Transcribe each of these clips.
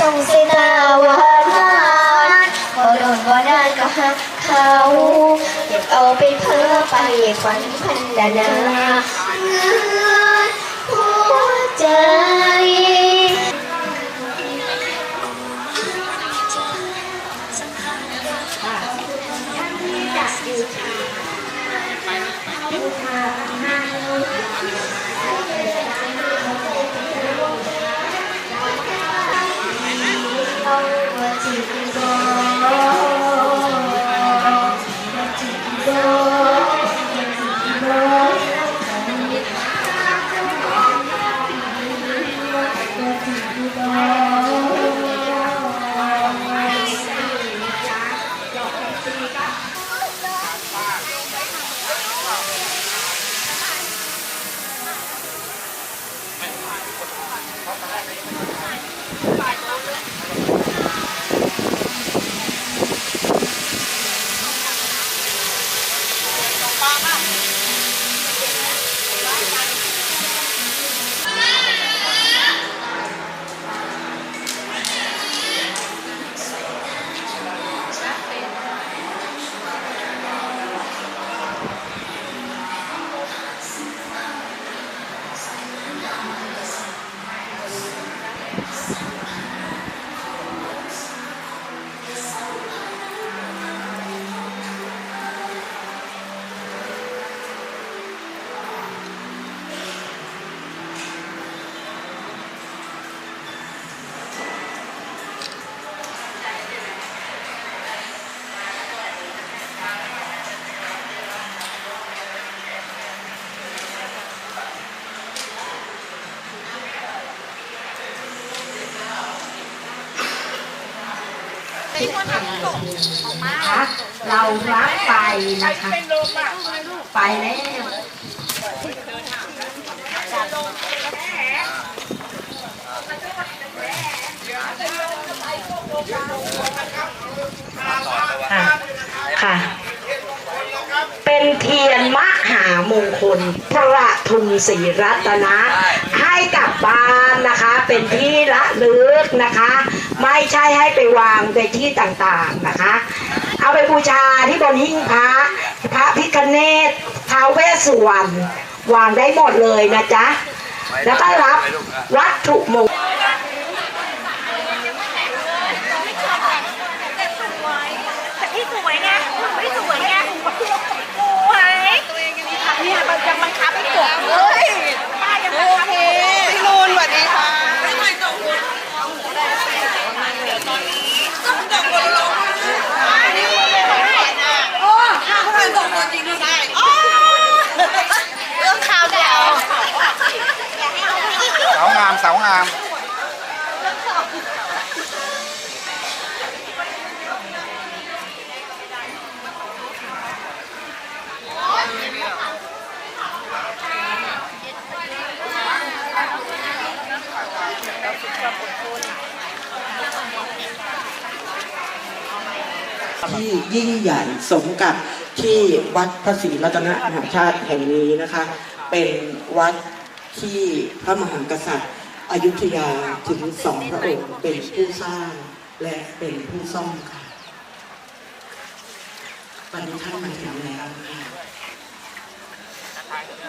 ส่งเสนาวานานพอโดนว่าได้ก็หักเขาเก็บเอาไปเพ้อไปฝันพันดานาเงือนหัวใจ บ่ายโมงเลย นะคะเรารับไปนะคะไปแล้วค่ะค่ะ เป็นเทียนมหามงคลพระทุงศรีรัตนะ ให้กับบ้านนะคะ เป็นที่ละลึกนะคะ ไม่ใช่ให้ไปวางในที่ต่างๆนะคะ เอาไปบูชาที่บนหิ้งพระพระพิคเนตท้าวเวสสุวรรณวางได้หมดเลยนะจ๊ะ แล้วก็รับวัตถุมงคล แต่พี่สวยไงพี่สวยไงสวยเนี่ยมันจะบังคับให้จบเลยป้ายังบังคับให้จบ พี่นูนสวัสดีค่ะ เรื่องข่าวเดียว สาวงามที่ยิ่งใหญ่สมกับที่วัดพระศรีรัตนมหาชาติแห่งนี้นะคะ เป็นวัดที่พระมหากษัตริย์ อยุธยาถึงสองพระองค์เป็นผู้สร้างและเป็นผู้ซ่อมค่ะวันนี้ท่านมาถึงแล้วค่ะ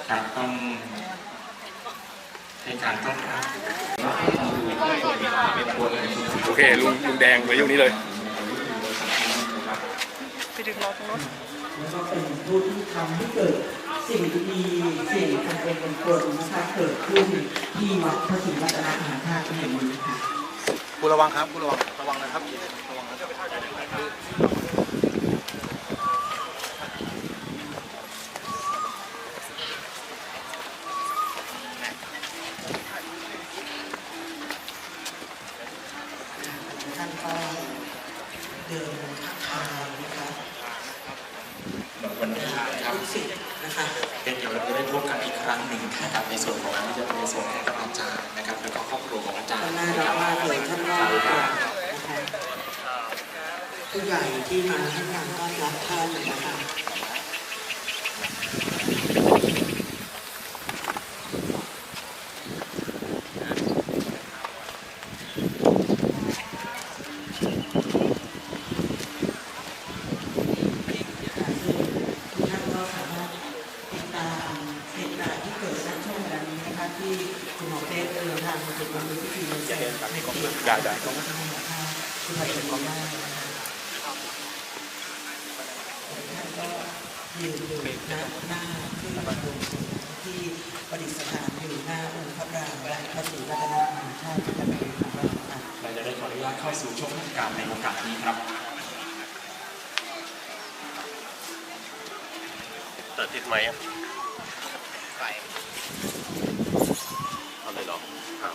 ครับต้องให้การต้อนรับโอเคลุงลุงแดงไว้อยู่นี้เลยแล้วก็เป็นผู้ที่ทำให้เกิด สิ่งดีๆสิ่งอันเป็นมงคลนะคะเกิดขึ้นที่วัดพระศรีรัตนมหาธาตุแห่งนี้ค่ะคุณระวังครับคุณระวังระวังนะครับระวังนะครับ ท่านก็เดินทักทายนะคะ วันนี้นะครับ ลูกศิษย์ นะคะเป็นเดี๋ยวเราจะได้พบกันอีกครั้งหนึ่งนะครับในส่วนของที่จะเป็นในส่วนของท่านอาจารย์นะครับแล้วก็ครอบครัวของอาจารก็ย์น่านะรัคกรับมากเลยท่านว่านะคะผู้ใหญ่ที่มาให้การต้อนรับท่านนะคะ ที่คุณหมอเต้เดินทางมาถึงวันนี้ที่ทีมเสร็จในเขต ได้ได้ ของทางหมอค่ะคุณหมอเต้ก็มากนะคะ ท่านก็ยืนอยู่หน้าหน้าที่ประตูที่ประดิษฐานอยู่หน้าองค์พระปรางและพระศรีรัตนมหาธาตุประจำปีของเราค่ะเราจะได้ขออนุญาตเข้าสู่ช่วงเทศกาลในโอกาสนี้ครับแต่ติดไหมอะไปเอาเลยเหรอเอา